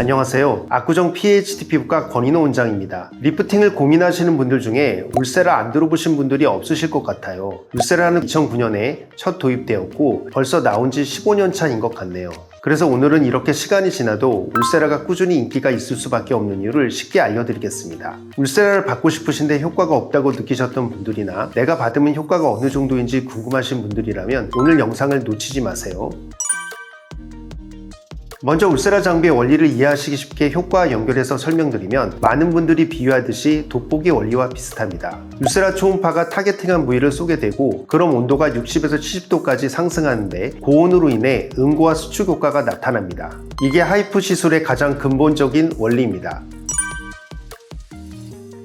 안녕하세요. 압구정 PHT 피부과 권인호 원장입니다. 리프팅을 고민하시는 분들 중에 울세라 안 들어보신 분들이 없으실 것 같아요. 울세라는 2009년에 첫 도입되었고 벌써 나온 지 15년 차인 것 같네요. 그래서 오늘은 이렇게 시간이 지나도 울세라가 꾸준히 인기가 있을 수밖에 없는 이유를 쉽게 알려드리겠습니다. 울세라를 받고 싶으신데 효과가 없다고 느끼셨던 분들이나 내가 받으면 효과가 어느 정도인지 궁금하신 분들이라면 오늘 영상을 놓치지 마세요. 먼저 울세라 장비의 원리를 이해하시기 쉽게 효과와 연결해서 설명드리면 많은 분들이 비유하듯이 돋보기 원리와 비슷합니다. 울세라 초음파가 타겟팅한 부위를 쏘게 되고 그럼 온도가 60에서 70도까지 상승하는데 고온으로 인해 응고와 수축 효과가 나타납니다. 이게 하이프 시술의 가장 근본적인 원리입니다.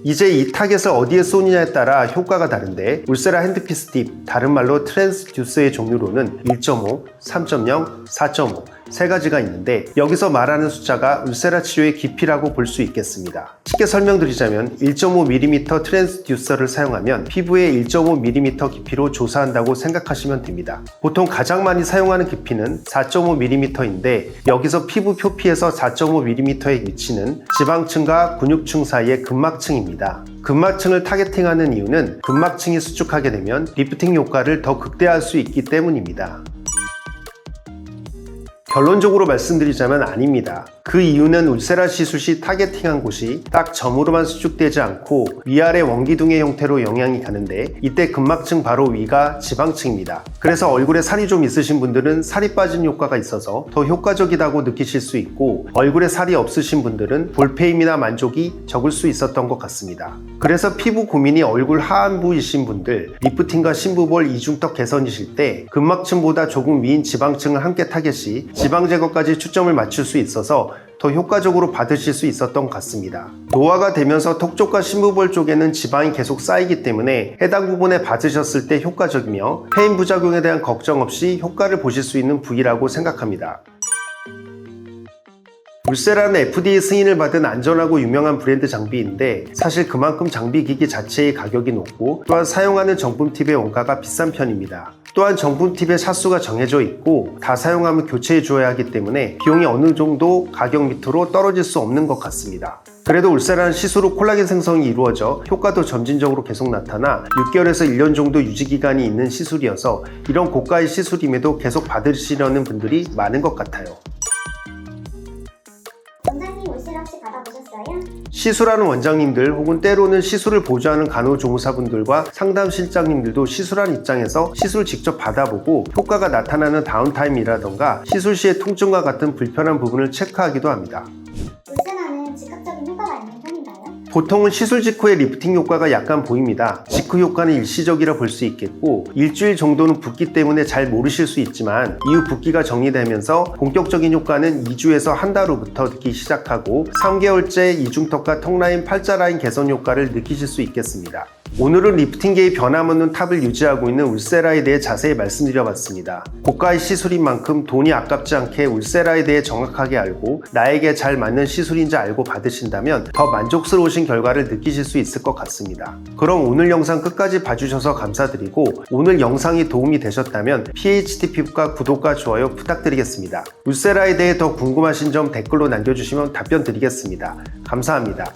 이제 이 타겟을 어디에 쏘느냐에 따라 효과가 다른데 울세라 핸드피스 딥, 다른 말로 트랜스듀스의 종류로는 1.5, 3.0, 4.5 세 가지가 있는데 여기서 말하는 숫자가 울세라 치료의 깊이라고 볼 수 있겠습니다. 쉽게 설명드리자면 1.5mm 트랜스듀서를 사용하면 피부의 1.5mm 깊이로 조사한다고 생각하시면 됩니다. 보통 가장 많이 사용하는 깊이는 4.5mm인데 여기서 피부 표피에서 4.5mm의 위치는 지방층과 근육층 사이의 근막층입니다. 근막층을 타겟팅하는 이유는 근막층이 수축하게 되면 리프팅 효과를 더 극대화할 수 있기 때문입니다. 결론적으로 말씀드리자면 아닙니다. 그 이유는 울세라 시술 시 타겟팅한 곳이 딱 점으로만 수축되지 않고 위아래 원기둥의 형태로 영향이 가는데 이때 근막층 바로 위가 지방층입니다. 그래서 얼굴에 살이 좀 있으신 분들은 살이 빠진 효과가 있어서 더 효과적이다고 느끼실 수 있고 얼굴에 살이 없으신 분들은 볼페임이나 만족이 적을 수 있었던 것 같습니다. 그래서 피부 고민이 얼굴 하안부이신 분들 리프팅과 심부볼 이중턱 개선이실 때 근막층보다 조금 위인 지방층을 함께 타겟이 지방 제거까지 초점을 맞출 수 있어서 더 효과적으로 받으실 수 있었던 것 같습니다. 노화가 되면서 턱 쪽과 심부볼 쪽에는 지방이 계속 쌓이기 때문에 해당 부분에 받으셨을 때 효과적이며 페인 부작용에 대한 걱정 없이 효과를 보실 수 있는 부위라고 생각합니다. 울세라는 FDA 승인을 받은 안전하고 유명한 브랜드 장비인데 사실 그만큼 장비 기기 자체의 가격이 높고 또한 사용하는 정품 팁의 원가가 비싼 편입니다. 또한 정품 팁의 차수가 정해져 있고 다 사용하면 교체해 주어야 하기 때문에 비용이 어느 정도 가격 밑으로 떨어질 수 없는 것 같습니다. 그래도 울세라는 후 콜라겐 생성이 이루어져 효과도 점진적으로 계속 나타나 6개월에서 1년 정도 유지 기간이 있는 시술이어서 이런 고가의 시술임에도 계속 받으시려는 분들이 많은 것 같아요. 시술하는 원장님들 혹은 때로는 시술을 보조하는 간호조무사분들과 상담 실장님들도 시술한 입장에서 시술 직접 받아보고 효과가 나타나는 다운타임이라던가 시술 시의 통증과 같은 불편한 부분을 체크하기도 합니다. 보통은 시술 직후의 리프팅 효과가 약간 보입니다. 직후 효과는 일시적이라 볼 수 있겠고 일주일 정도는 붓기 때문에 잘 모르실 수 있지만 이후 붓기가 정리되면서 본격적인 효과는 2주에서 한 달 후부터 느끼기 시작하고 3개월째 이중턱과 턱라인, 팔자라인 개선 효과를 느끼실 수 있겠습니다. 오늘은 리프팅계의 변함없는 탑을 유지하고 있는 울세라에 대해 자세히 말씀드려봤습니다. 고가의 시술인 만큼 돈이 아깝지 않게 울세라에 대해 정확하게 알고 나에게 잘 맞는 시술인지 알고 받으신다면 더 만족스러우신 결과를 느끼실 수 있을 것 같습니다. 그럼 오늘 영상 끝까지 봐주셔서 감사드리고 오늘 영상이 도움이 되셨다면 PHT 피부과 구독과 좋아요 부탁드리겠습니다. 울세라에 대해 더 궁금하신 점 댓글로 남겨주시면 답변 드리겠습니다. 감사합니다.